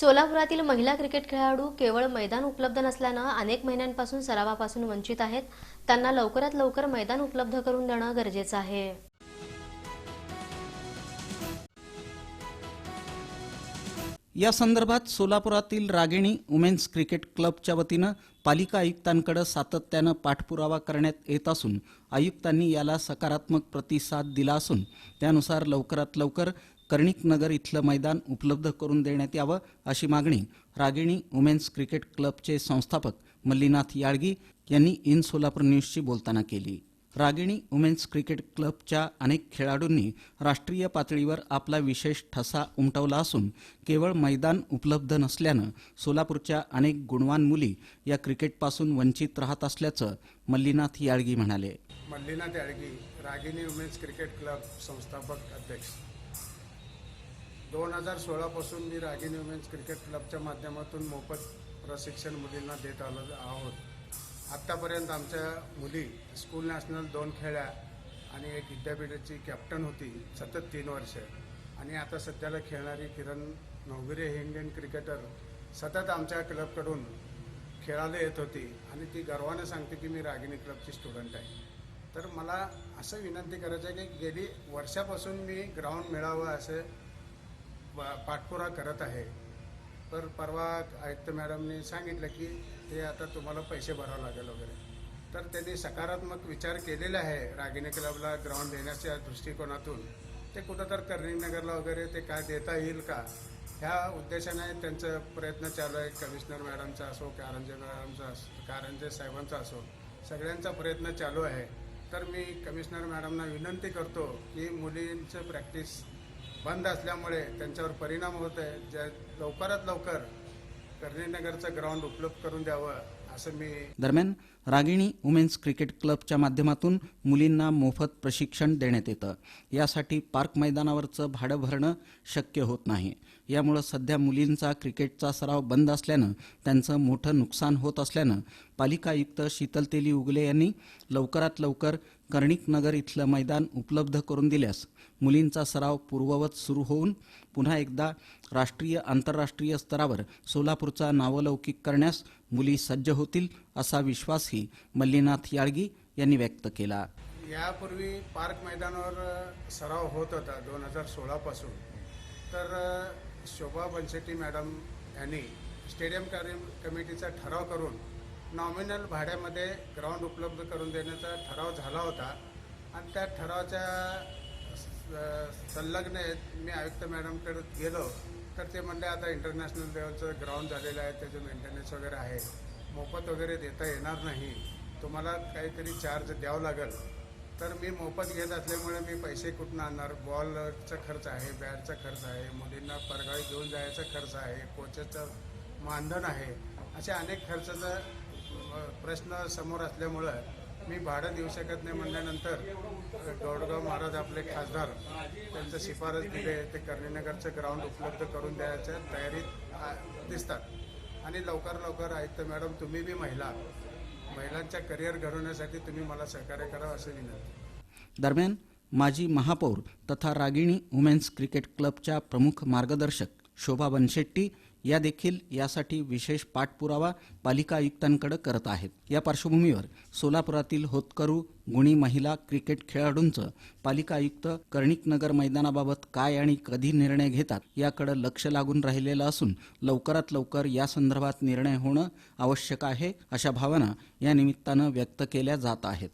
सोलापुरातील महिला क्रिकेट खेळाडू केवळ मैदान उपलब्ध नसल्यानं अनेक महिन्यांपासून सरावापासून वंचित आहेत. त्यांना लवकरात लवकर मैदान उपलब्ध करून देणं गरजेचं आहे. या संदर्भात सोलापुरातील रागिणी वुमेन्स क्रिकेट क्लबच्या वतीनं पालिका आयुक्तांकडे सातत्यानं पाठपुरावा करण्यात येत असून आयुक्तांनी याला सकारात्मक प्रतिसाद दिला असून त्यानुसार लवकरात लवकर कर्णिक नगर इथलं मैदान उपलब्ध करून देण्यात यावं अशी मागणी रागिणी वुमेन्स क्रिकेट क्लबचे संस्थापक मल्लीनाथ याळगी यांनी इन सोलापूर न्यूजशी बोलताना केली. रागिणी वुमेन्स क्रिकेट क्लबच्या अनेक खेळाडूंनी राष्ट्रीय पातळीवर आपला विशेष ठसा उमटवला असून केवळ मैदान उपलब्ध नसल्यानं सोलापूरच्या अनेक गुणवान मुली या क्रिकेटपासून वंचित राहत असल्याचं मल्लीनाथ याळगी म्हणाले. Mallinath Yalgi Ragini women's cricket club संस्थापक अध्यक्ष. दोन हजार सोळापासून मी रागिनी वुमेन्स क्रिकेट क्लबच्या माध्यमातून मोफत प्रशिक्षण मुलींना देत आलो आहोत. आत्तापर्यंत आमच्या मुली स्कूल नॅशनल दोन खेळ्या आणि एक विद्यापीठाची कॅप्टन होती सतत तीन वर्ष. आणि आता सध्याला खेळणारी किरण नवगिरे हे इंडियन क्रिकेटर सतत आमच्या क्लबकडून खेळायला येत होती आणि ती गर्वानं सांगते की मी रागिनी क्लबची स्टुडंट आहे. तर मला असं विनंती करायचं आहे की गेली वर्षापासून मी ग्राउंड मिळावं असं पाठपुरा करत आहे. तर परवा आयुक्त मॅडमने सांगितलं की ते आता तुम्हाला पैसे भरावं लागेल वगैरे. तर त्यांनी सकारात्मक विचार केलेला आहे रागिनी क्लबला ग्राउंड देण्याच्या दृष्टिकोनातून. ते कुठं तर कर्णिकनगरला वगैरे ते काय देता येईल का? ह्या उद्देशाने त्यांचं प्रयत्न चालू आहे. कमिशनर मॅडमचा असो कारंजे मॅडमचा असो कारंजे साहेबांचा असो सगळ्यांचा प्रयत्न चालू आहे. तर मी कमिशनर मॅडमना विनंती करतो की मुलींचं प्रॅक्टिस बंद असल्यामुळे त्यांच्यावर परिणाम होत आहे. ज्या लवकरात लवकर कर्णीनगरचं ग्राउंड उपलब्ध करून द्यावं असं मी दरम्यान रागिणी वुमेन्स क्रिकेट क्लबच्या माध्यमातून मुलींना मोफत प्रशिक्षण देण्यात येतं. यासाठी पार्क मैदानावरचं भाडं भरणं शक्य होत नाही. यामुळं सध्या मुलींचा क्रिकेटचा सराव बंद असल्यानं त्यांचं मोठं नुकसान होत असल्यानं पालिका आयुक्त शीतल तेली उगले यांनी लवकरात लवकर कर्णिक नगर इथलं मैदान उपलब्ध करून दिल्यास मुलींचा सराव पूर्ववत सुरू होऊन पुन्हा एकदा राष्ट्रीय आंतरराष्ट्रीय स्तरावर सोलापूरचा नावलौकिक करण्यास मुली सज्ज होतील असा विश्वासही मल्लीनाथ याळगी यांनी व्यक्त केला. यापूर्वी पार्क मैदानावर सराव होत होता दोन हजार सोळापासून. तर शोभा बनशेट्टी मॅडम यांनी स्टेडियम कार्य कमिटीचा ठराव करून नॉमिनल भाड्यामध्ये ग्राउंड उपलब्ध करून देण्याचा ठराव झाला होता. आणि त्या ठरावाच्या संलग्न संलग्नेत मी आयुक्त मॅडमकडे गेलो. तर ते म्हणले आता इंटरनॅशनल लेवलचं ग्राउंड झालेलं आहे त्याचं मेंटेनन्स वगैरे आहे. मोफत वगैरे देता येणार नाही. तुम्हाला काहीतरी चार्ज द्यावं लागेल. तर मी मोफत घेत असल्यामुळे मी पैसे कुठून आणणार? बॉलचा खर्च आहे बॅटचा खर्च आहे मुलींना परगावी घेऊन जायचा खर्च आहे कोचेचं मानधन आहे. असे अनेक खर्चाचा प्रश्न समोर असल्यामुळं मी भाडं देऊ शकत नाही म्हणल्यानंतर अ, गौडगाव महाराज आपले खासदार त्यांचं शिफारस दिले ते कर्णीनगरचं ग्राउंड उपलब्ध करून द्यायच्या तयारीत आ, दिसतात. आणि लवकर लवकर आयुक्त मॅडम तुम्ही बी महिला महिलांच्या करिअर घडवण्यासाठी तुम्ही मला सहकार्य करावं असं विनंती. दरम्यान माजी महापौर तथा रागिणी वुमेन्स क्रिकेट क्लबच्या प्रमुख मार्गदर्शक शोभा बनशेट्टी या देखील यासाठी विशेष पाठपुरावा पालिका आयुक्तांकडे करत आहेत. या पार्श्वभूमीवर सोलापुरातील होतकरू गुणी महिला क्रिकेट खेळाडूंचं पालिका आयुक्त कर्णिकनगर मैदानाबाबत काय आणि कधी निर्णय घेतात याकडे लक्ष लागून राहिलेलं असून लवकरात लवकर या संदर्भात निर्णय होणं आवश्यक आहे अशा भावना या निमित्तानं व्यक्त केल्या जात आहेत.